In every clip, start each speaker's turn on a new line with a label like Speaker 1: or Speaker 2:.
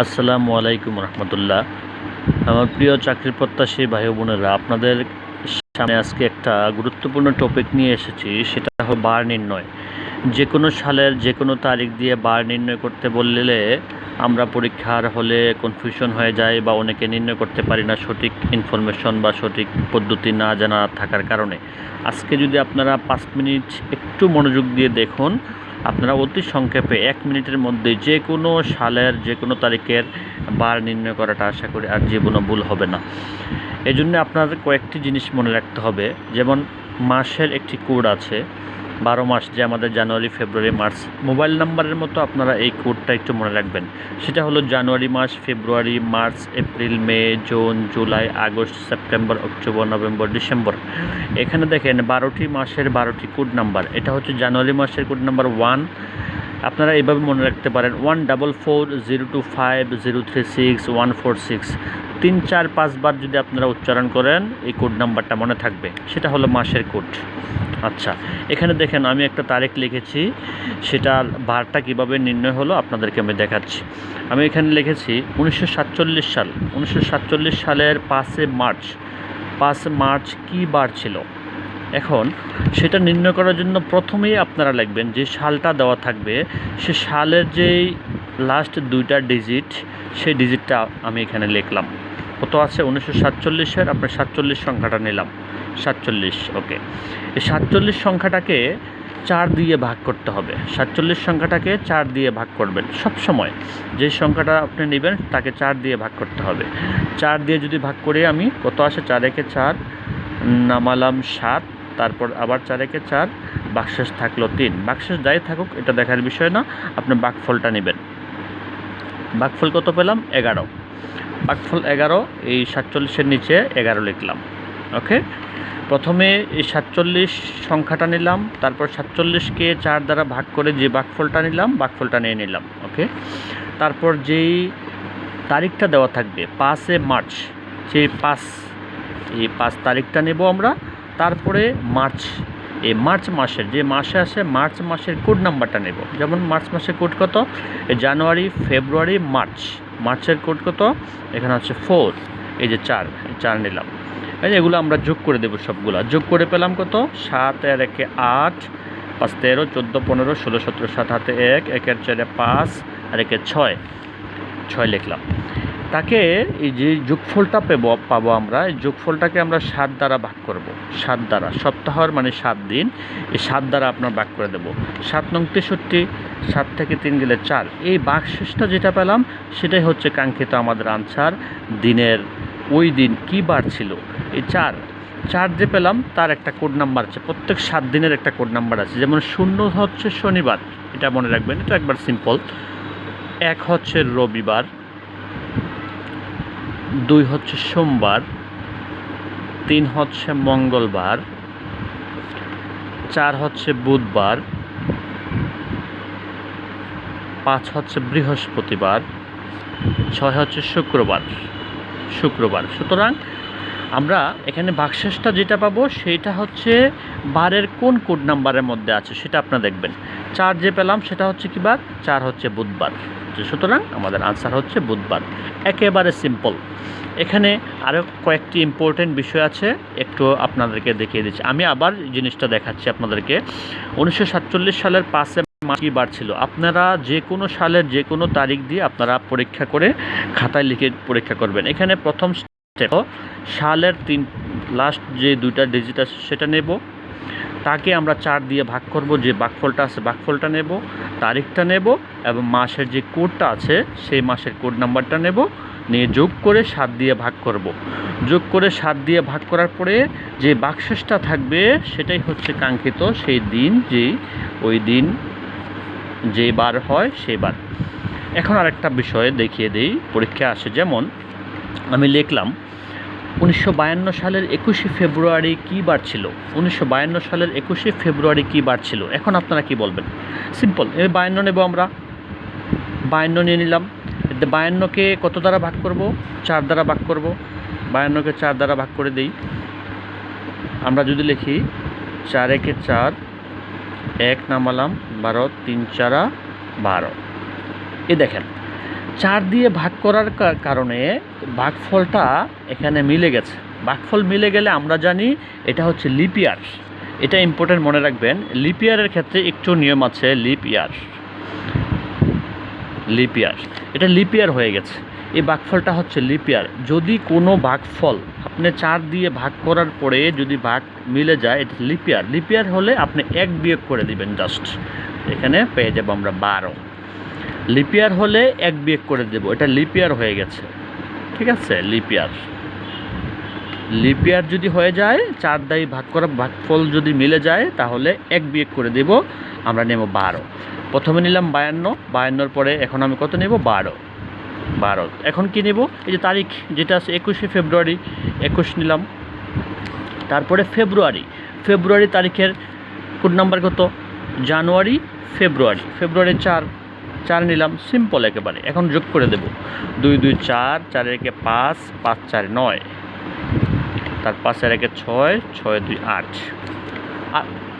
Speaker 1: আসসালামু আলাইকুম রহমতুল্লাহ। আমার প্রিয় চাকরির প্রত্যাশী ভাই বোনেরা, আপনাদের সামনে আজকে একটা গুরুত্বপূর্ণ টপিক নিয়ে এসেছি, সেটা হলো বার নির্ণয়। যে কোনো সালের যে কোনো তারিখ দিয়ে বার নির্ণয় করতে বললে আমরা পরীক্ষার হলে কনফিউশন হয়ে যায় বা অনেকে নির্ণয় করতে পারি না সঠিক ইনফরমেশন বা সঠিক পদ্ধতি না জানা থাকার কারণে। আজকে যদি আপনারা পাঁচ মিনিট একটু মনোযোগ দিয়ে দেখুন আপনারা অতি সংক্ষেপে এক মিনিটের মধ্যে যে কোনো সালের, যে কোনো তারিখের বার নির্ণয় করাটা আশা করি আর জীবনও ভুল হবে না। এজন্য আপনাদের কয়েকটি জিনিস মনে রাখতে হবে। যেমন, মাসের একটি কোড আছে। বারো মাস যে আমাদের জানুয়ারি, ফেব্রুয়ারি, মার্চ। মোবাইল নাম্বারের মতো আপনারা এই কোডটা একটু মনে রাখবেন। সেটা হলো জানুয়ারি মাস, ফেব্রুয়ারি, মার্চ, এপ্রিল, মে, June, July, August, September, October, November, December. এখানে দেখেন বারোটি মাসের বারোটি কোড নাম্বার। এটা হচ্ছে জানুয়ারি মাসের কোড নাম্বার ওয়ান। আপনারা এইভাবে মনে রাখতে পারেন one double four zero two five zero three six one four six তিন, চার পাঁচবার যদি আপনারা উচ্চারণ করেন, এই কোড নাম্বারটা মনে থাকবে। সেটা হলো মাসের কোড আচ্ছা এখানে দেখেন আমি একটা তারিখ লিখেছি সেটার বারটা কীভাবে নির্ণয় হলো আপনাদেরকে আমি দেখাচ্ছি। আমি এখানে লিখেছি, উনিশশো সাতচল্লিশ সাল। উনিশশো সাতচল্লিশ সালের পাঁচে মার্চ। পাঁচ মার্চ কী বার ছিল? এখন সেটা নির্ণয় করার জন্য প্রথমেই আপনারা লিখবেন যে সালটা দেওয়া থাকবে। সে সালের যেই লাস্ট দুইটা ডিজিট সেই ডিজিটটা আমি এখানে লিখলাম। কত আছে? উনিশশো সাতচল্লিশের, আপনার সাতচল্লিশ সংখ্যাটা নিলাম। সাতচল্লিশ ওকে এই সাতচল্লিশ সংখ্যাটাকে চার দিয়ে ভাগ করতে হবে। সাতচল্লিশ সংখ্যাটাকে চার দিয়ে ভাগ করবেন। সব সময় যে সংখ্যাটা আপনি নেবেন, তাকে চার দিয়ে ভাগ করতে হবে। চার দিয়ে যদি ভাগ করে আমি, কত আসে? চার একে চার, নামালাম সাত। তারপর আবার চার একে চার, বাক্সেস থাকল তিন। বাক্সেস যাই থাকুক, এটা দেখার বিষয় না, আপনি বাকফলটা নেবেন। বাকফল কত পেলাম? এগারো। বাকফল এগারো, এই সাতচল্লিশের নিচে এগারো লিখলাম। ওকে? প্রথমে এই সাতচল্লিশ সংখ্যাটা নিলাম, তারপর সাতচল্লিশকে চার দ্বারা ভাগ করে যে বাকফলটা নিলাম, বাকফলটা নিয়ে নিলাম, ওকে? তারপর যেই তারিখটা দেওয়া থাকবে, পাঁচে মার্চ, সেই পাঁচ, এই পাঁচ তারিখটা নেব আমরা তারপরে মার্চ, এই মার্চ মাসের, যে মাসে আসে মার্চ মাসের কোড নাম্বারটা নেব। যেমন মার্চ মাসের কোড কত? জানুয়ারি, ফেব্রুয়ারি, মার্চ। মার্চের কোড কত? এখানে হচ্ছে ফোর। এই যে চার চার নিলাম। এগুলো আমরা যোগ করে দেবো সবগুলো। যোগ করে পেলাম কত? সাত আর একে আট, পাঁচ, তেরো, চোদ্দ, পনেরো, ষোলো, সতেরো, সাত, হাতে এক, একের চারে পাঁচ, আর একে ছয়। ছয় লিখলাম। তাকে এই যে যোগফলটা পেব, পাবো আমরা, এই যোগফলটাকে আমরা সাত দ্বারা ভাগ করব। সাত দ্বারা, সপ্তাহর মানে সাত দিন, এই সাত দ্বারা আপনার ভাগ করে দেব। সাত নং তেষট্টি, সাত থেকে তিন গেলে চার। এই বাকশেষটা যেটা পেলাম, সেটাই হচ্ছে কাঙ্ক্ষিত আমাদের আনসার দিনের ওই দিন কী বার ছিল? এই চার। চার যে পেলাম, তার একটা কোড নাম্বার আছে। প্রত্যেক সাত দিনের একটা কোড নাম্বার আছে। যেমন শূন্য হচ্ছে শনিবার, এটা মনে রাখবেন, এটা একবার সিম্পল এক হচ্ছে রবিবার দুই হচ্ছে সোমবার, তিন হচ্ছে মঙ্গলবার, চার হচ্ছে বুধবার, পাঁচ হচ্ছে বৃহস্পতিবার, ছয় হচ্ছে শুক্রবার শুক্রবার। সুতরাং আমরা এখানে বাক্সেসটা যেটা পাবো সেটা হচ্ছে বারের কোন কোড নাম্বারের মধ্যে আছে সেটা আপনারা দেখবেন। চার যে পেলাম সেটা হচ্ছে কি বার? চার হচ্ছে বুধবার। সুতরাং আমাদের আনসার হচ্ছে বুধবার। একেবারে সিম্পল এখানে আরও কয়েকটি ইম্পর্টেন্ট বিষয় আছে, একটু আপনাদেরকে দেখিয়ে দিচ্ছি। আমি আবার জিনিসটা দেখাচ্ছি আপনাদেরকে। উনিশশো সাতচল্লিশ সালের পাঁচে কী বার ছিল? আপনারা যে কোনো সালের যে কোনো তারিখ দিয়ে আপনারা পরীক্ষা করে খাতায় লিখে পরীক্ষা করবেন। এখানে প্রথম সালের তিন লাস্ট যে দুইটা ডিজিট আছে সেটা নেব। তাকে আমরা চার দিয়ে ভাগ করব, যে বাকফলটা আছে বাকফলটা নেব, তারিখটা নেব এবং মাসের যে কোডটা আছে সেই মাসের কোড নাম্বারটা নেব। নিয়ে যোগ করে সাত দিয়ে ভাগ করব। যোগ করে সাত দিয়ে ভাগ করার পরে যে বাক্সেসটা থাকবে সেটাই হচ্ছে কাঙ্ক্ষিত সেই দিন যেই ওই দিন যে বার হয় সেই বার। এখন আরেকটা বিষয়ে দেখিয়ে দিই, পরীক্ষা আসে যেমন আমি লিখলাম, উনিশশো বায়ান্ন সালের একুশে ফেব্রুয়ারি কী বার ছিল? উনিশশো বায়ান্ন সালের একুশে ফেব্রুয়ারি কী বার ছিল? এখন আপনারা কি বলবেন? সিম্পল এই বায়ান্ন নেব আমরা। বায়ান্ন নিয়ে নিলাম। বায়ান্নকে কত দ্বারা ভাগ করব? চার দ্বারা ভাগ করব। বায়ান্নকে চার দ্বারা ভাগ করে দিই। আমরা যদি লিখি, চার একে চার, এক নামালাম, বারো, তিন চারা বারো। এ দেখেন চার দিয়ে ভাগ করার কারণে ভাগফলটা এখানে মিলে গেছে। ভাগফল মিলে গেলে আমরা জানি এটা হচ্ছে লিপ ইয়ার এটা ইম্পর্টেন্ট মনে রাখবেন, লিপ ইয়ারের ক্ষেত্রে একটু নিয়ম আছে, লিপ ইয়ার লিপ ইয়ার এটা লিপ ইয়ার হয়ে গেছে। এই ভাগফলটা হচ্ছে লিপ ইয়ার। যদি কোনো ভাগফল আপনি চার দিয়ে ভাগ করার পরে যদি ভাগ মিলে যায়, এটা লিপ ইয়ার। লিপ ইয়ার হলে আপনি এক বিয়োগ করে দিবেন জাস্ট। এখানে পেয়ে যাব আমরা বারো। লিপিয়ার হলে এক বিয়োগ করে দেব। এটা লিপিয়ার হয়ে গেছে। ঠিক আছে? লিপিয়ার। লিপিয়ার যদি হয়ে যায়, চার দায়ী ভাগ করা ভাগফল যদি মিলে যায়, তাহলে এক বিয়োগ করে দেব। আমরা নেব বারো। প্রথমে নিলাম বায়ান্ন। বায়ান্নর পরে এখন আমি কত নেব? বারো। বারো। এখন কি নেব? এই যে তারিখ, যেটা আছে একুশে ফেব্রুয়ারি, একুশ নিলাম। তারপরে ফেব্রুয়ারি। ফেব্রুয়ারি তারিখের কোড নাম্বার কত? জানুয়ারি, ফেব্রুয়ারি। ফেব্রুয়ারি চার। চার নিলাম সিম্পল একেবারে। এখন যোগ করে দেব। দুই দুই, চার চার একে পাঁচ পাঁচ, চার, নয়। তার পাঁচের একে ছয় ছয়, দুই, আট।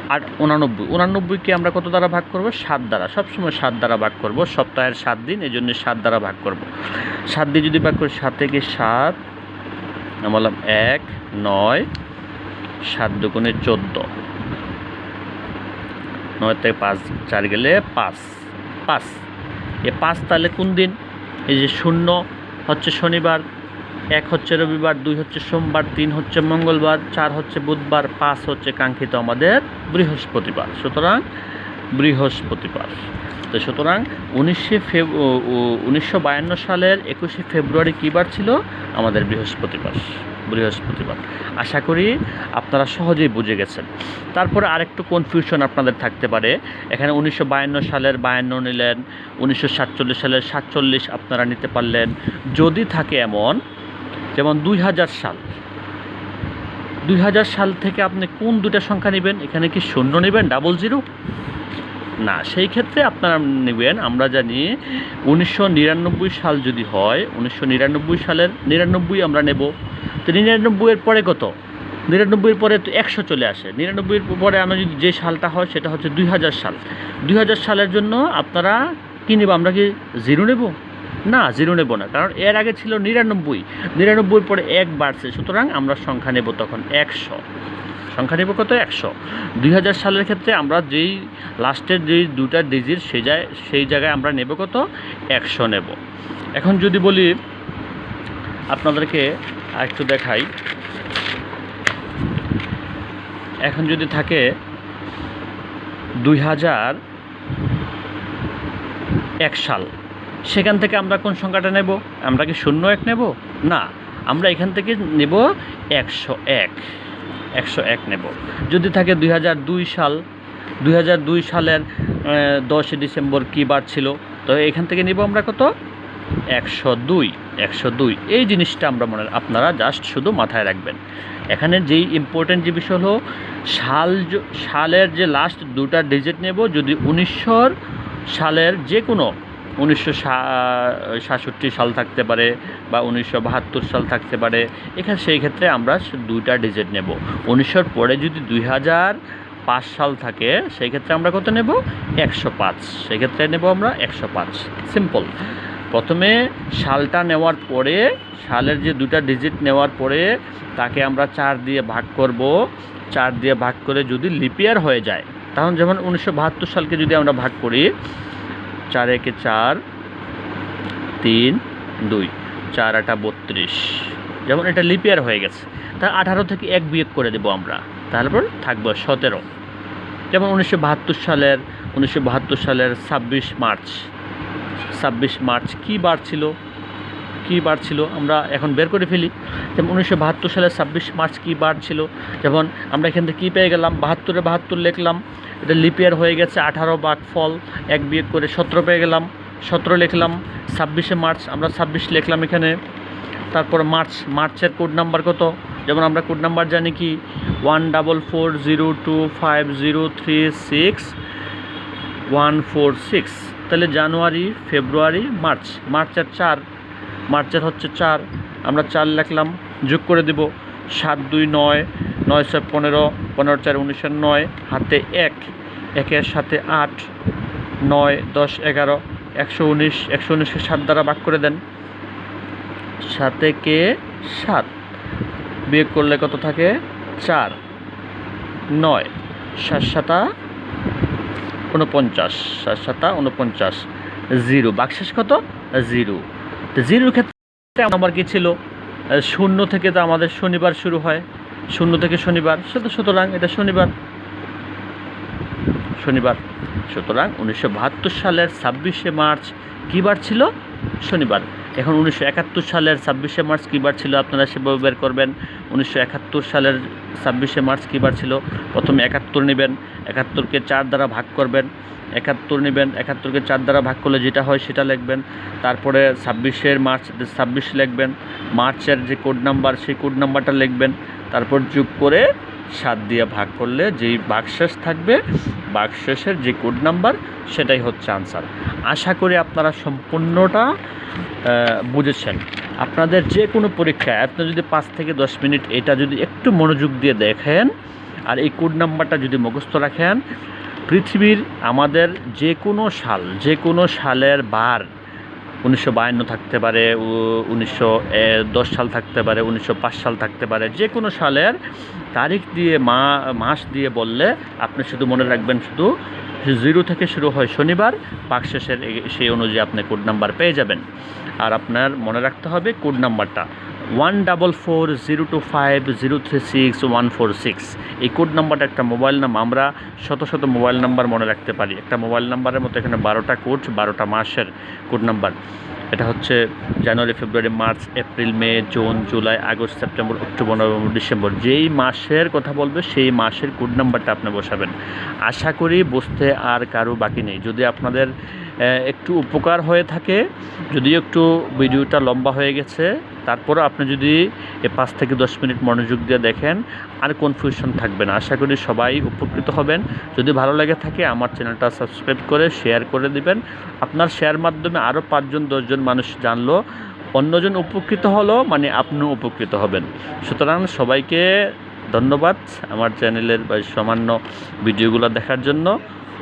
Speaker 1: আট উনানব্বই। উনানব্বইকে আমরা কত দ্বারা ভাগ করব? সাত দ্বারা। সবসময় সাত দ্বারা ভাগ করব। সপ্তাহের সাত দিন, এই জন্য সাত দ্বারা ভাগ করব। সাত দিয়ে যদি ভাগ করি, সাত থেকে সাত বললাম এক, নয়, সাত দুগুণে চোদ্দ। নয় থেকে পাঁচ, চার গেলে পাঁচ। পাঁচ। এ পাঁচ তাহলে কোন দিন? এই যে শূন্য হচ্ছে শনিবার, এক হচ্ছে রবিবার, দুই হচ্ছে সোমবার, তিন হচ্ছে মঙ্গলবার, চার হচ্ছে বুধবার, পাঁচ হচ্ছে কাঙ্ক্ষিত আমাদের বৃহস্পতিবার। সুতরাং বৃহস্পতিবার। তো সুতরাং উনিশে ফেব উনিশশো বায়ান্ন সালের একুশে ফেব্রুয়ারি কী বার ছিল? আমাদের বৃহস্পতিবার। বৃহস্পতিবার। আশা করি আপনারা সহজেই বুঝে গেছেন। তারপরে আরেকটু কনফিউশন আপনাদের থাকতে পারে। এখানে উনিশশো বায়ান্ন সালের বায়ান্ন নিলেন, উনিশশো সাতচল্লিশ সালের সাতচল্লিশ আপনারা নিতে পারলেন। যদি থাকে এমন, যেমন দুই হাজার সাল। দুই হাজার সাল থেকে আপনি কোন দুটা সংখ্যা নেবেন? এখানে কি শূন্য নেবেন? ডাবল জিরো না, সেই ক্ষেত্রে আপনারা নেবেন, আমরা জানি উনিশশো নিরানব্বই সাল যদি হয়, উনিশশো নিরানব্বই সালের নিরানব্বই আমরা নেব। তো নিরানব্বইয়ের পরে কত? নিরানব্বইয়ের পরে তো একশো চলে আসে। নিরানব্বইয়ের পরে আমরা যদি যে সালটা হয়, সেটা হচ্ছে দুই হাজার সাল। দুই হাজার সালের জন্য আপনারা কী নেব? আমরা কি জিরো নেব? না, জিরো নেব না, কারণ এর আগে ছিল নিরানব্বই। নিরানব্বই পরে এক বাড়ছে, সুতরাং আমরা সংখ্যা নেব তখন একশো। সংখ্যা নেব কত? একশো। দুই সালের ক্ষেত্রে আমরা যেই লাস্টের যেই দুটা ডিজিট সে যায় সেই জায়গায় আমরা নেব কত? একশো নেব। এখন যদি বলি আপনাদেরকে একটু দেখাই। এখন যদি থাকে দুই হাজার এক সাল, সেখান থেকে আমরা কোন সংখ্যাটা নেব? আমরা কি শূন্য এক নেব? না, আমরা এখান থেকে নেব একশো এক একশো এক নেব। যদি থাকে দুই হাজার দুই সাল, দুই হাজার দুই সালের দশই ডিসেম্বর কী বার ছিল? তো এখান থেকে নিব আমরা কত? একশো দুই একশো দুই। এই জিনিসটা আমরা মনে, আপনারা জাস্ট শুধু মাথায় রাখবেন। এখানে যেই ইম্পর্টেন্ট যে বিষয় হলো, সাল সালের যে লাস্ট দুটা ডিজিট নেব, যদি উনিশশোর সালের যে কোনো উনিশশো সাতষট্টি সাল থাকতে পারে বা উনিশশো বাহাত্তর সাল থাকতে পারে, এখানে সেই ক্ষেত্রে আমরা দুইটা ডিজিট নেব। উনিশশোর পরে যদি দুই হাজার পাঁচ সাল থাকে, সেই ক্ষেত্রে আমরা কত নেব? একশো পাঁচ। সেক্ষেত্রে নেব আমরা একশো পাঁচ। সিম্পল প্রথমে সালটা নেওয়ার পরে সালের যে দুটা ডিজিট নেওয়ার পরে তাকে আমরা চার দিয়ে ভাগ করব। চার দিয়ে ভাগ করে যদি লিপিয়ার হয়ে যায় তখন যেমন উনিশশো বাহাত্তর সালকে যদি আমরা ভাগ করি, চার একে চার, তিন, দুই, চার আটা বত্রিশ, যেমন এটা লিপিয়ার হয়ে গেছে। তা আঠারো থেকে এক বিয়োগ করে দেবো আমরা তারপর থাকব সতেরো। যেমন উনিশশো বাহাত্তর সালের, উনিশশো বাহাত্তর সালের ছাব্বিশ মার্চ ছাব্বিশ মার্চ কী বার ছিল? কী বার ছিল? আমরা এখন বের করে ফেলি। যেমন উনিশশো বাহাত্তর সালের ছাব্বিশ মার্চ কী বার ছিল? যেমন আমরা এখান থেকে কী পেয়ে গেলাম? বাহাত্তরে বাহাত্তর লিখলাম। এটা লিপিয়ার হয়ে গেছে, আঠারো বাঘ ফল, এক বিয়োগ করে সতেরো পেয়ে গেলাম। সতেরো লিখলাম। ছাব্বিশে মার্চ, আমরা ছাব্বিশ লিখলাম এখানে। তারপর মার্চ, মার্চের কোড নাম্বার কত? যেমন আমরা কোড নাম্বার জানি কি? One double four zero two five zero three six one four six তাহলে জানুয়ারি, ফেব্রুয়ারি, মার্চ। মার্চের চার, মার্চের হচ্ছে চার। আমরা চার লিখলাম, যোগ করে দেব সাত, দুই, নয় নয়, ছয়, পনেরো পনেরো, চার উনিশশো নয়, হাতে এক, একের সাথে আট, নয়, দশ, এগারো, একশো উনিশ, একশো উনিশকে সাত দ্বারা ভাগ করে দেন। সাতে কে? সাত। বিয়োগ করলে কত থাকে? চার। নয়। সাত সাতা উনপঞ্চাশ সাত উনপঞ্চাশ জিরো। বাকশেষ কত? জিরো। তো জিরোর ক্ষেত্রে আমার কী ছিল? শূন্য থেকে তো আমাদের শনিবার শুরু হয়। শূন্য থেকে শনিবার সেটা সুতরাং এটা শনিবার। শনিবার। সুতরাং উনিশশো বাহাত্তর সালের ছাব্বিশে মার্চ কী বার ছিল? শনিবার। এখন উনিশশো একাত্তর সালের ছাব্বিশে মার্চ কী বার ছিল? আপনারা সেভাবে বের করবেন। উনিশশো একাত্তর সালের ছাব্বিশে মার্চ কী বার ছিল? প্রথমে একাত্তর নেবেন, একাত্তরকে চার দ্বারা ভাগ করবেন। একাত্তর নেবেন, একাত্তরকে চার দ্বারা ভাগ করলে যেটা হয় সেটা লিখবেন। তারপরে ছাব্বিশের মার্চ, ছাব্বিশ লিখবেন। মার্চের যে কোড নাম্বার সেই কোড নাম্বারটা লিখবেন। তারপর যোগ করে সাত দিয়ে ভাগ করলে যেই বাকশেষ থাকবে, বাকশেষের যে কোড নাম্বার সেটাই হচ্ছে আনসার আশা করি আপনারা সম্পূর্ণটা বুঝেছেন। আপনাদের যে কোনো পরীক্ষায় আপনি যদি পাঁচ থেকে দশ মিনিট এটা যদি একটু মনোযোগ দিয়ে দেখেন, আর এই কোড নাম্বারটা যদি মুখস্থ রাখেন, পৃথিবীর আমাদের যে কোনো সাল যে কোনো সালের বার উনিশশো বায়ান্ন থাকতে পারে উনিশশো দশ সাল থাকতে পারে, উনিশশো পাঁচ সাল থাকতে পারে, যে কোনো সালের তারিখ দিয়ে, মা, মাস দিয়ে বললে আপনি শুধু মনে রাখবেন শুধু জিরো থেকে শুরু হয় শনিবার বাকশেষের এ- সেই অনুযায়ী আপনি কোড নাম্বার পেয়ে যাবেন। আর আপনার মনে রাখতে হবে কোড নাম্বারটা one double four zero two five zero three six one four six এই কোড নাম্বারটা একটা মোবাইল নাম আমরা শত শত মোবাইল নাম্বার মনে রাখতে পারি। একটা মোবাইল নাম্বারের মতো এখানে বারোটা কোড বারোটা মাসের কোড নাম্বার এটা হচ্ছে জানুয়ারি, ফেব্রুয়ারি, মার্চ, এপ্রিল, মে, June, July, August, September, October, November, December. যেই মাসের কথা বলবে, সেই মাসের কোড নাম্বারটা আপনি বসাবেন। আশা করি বুঝতে আর কারও বাকি নেই। যদি আপনাদের একটু উপকার হয়ে থাকে। যদিও একটু ভিডিওটা লম্বা হয়ে গেছে, তারপরও আপনি যদি এ পাঁচ থেকে দশ মিনিট মনোযোগ দিয়ে দেখেন, আর কনফিউশন থাকবে না। আশা করি সবাই উপকৃত হবেন। যদি ভালো লাগে থাকে, আমার চ্যানেলটা সাবস্ক্রাইব করে শেয়ার করে দিবেন। আপনার শেয়ার মাধ্যমে আরও পাঁচজন, দশজন মানুষ জানলো, অন্যজন উপকৃত হলো মানে আপনিও উপকৃত হবেন। সুতরাং সবাইকে ধন্যবাদ আমার চ্যানেলের সামান্য ভিডিওগুলো দেখার জন্য।